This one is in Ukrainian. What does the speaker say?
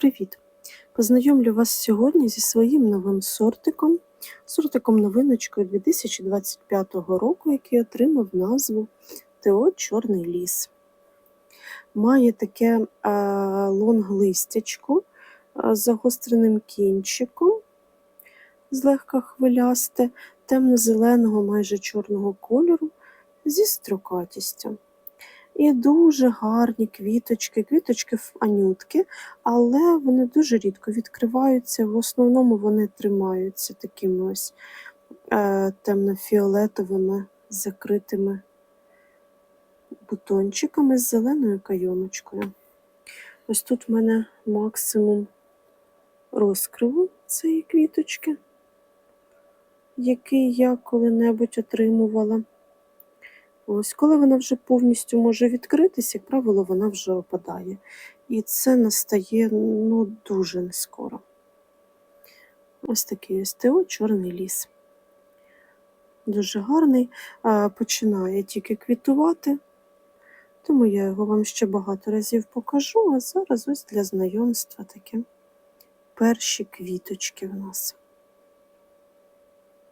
Привіт! Познайомлю вас сьогодні зі своїм новим сортиком, сортиком новиночкою 2025 року, який отримав назву ТО Чорний ліс. Має таке е, лонг-листячко з загостреним кінчиком, злегка хвилясте, темно-зеленого, майже чорного кольору зі строкатістю. І дуже гарні квіточки, квіточки анютки, але вони дуже рідко відкриваються. В основному вони тримаються такими ось е, темно-фіолетовими закритими бутончиками з зеленою кайомочкою. Ось тут в мене максимум розкриву цієї квіточки, який я коли-небудь отримувала. Ось, коли вона вже повністю може відкритись, як правило, вона вже опадає. І це настає ну, дуже нескоро. Ось такий СТО Чорний ліс. Дуже гарний, починає тільки квітувати, тому я його вам ще багато разів покажу, а зараз ось для знайомства таке перші квіточки в нас.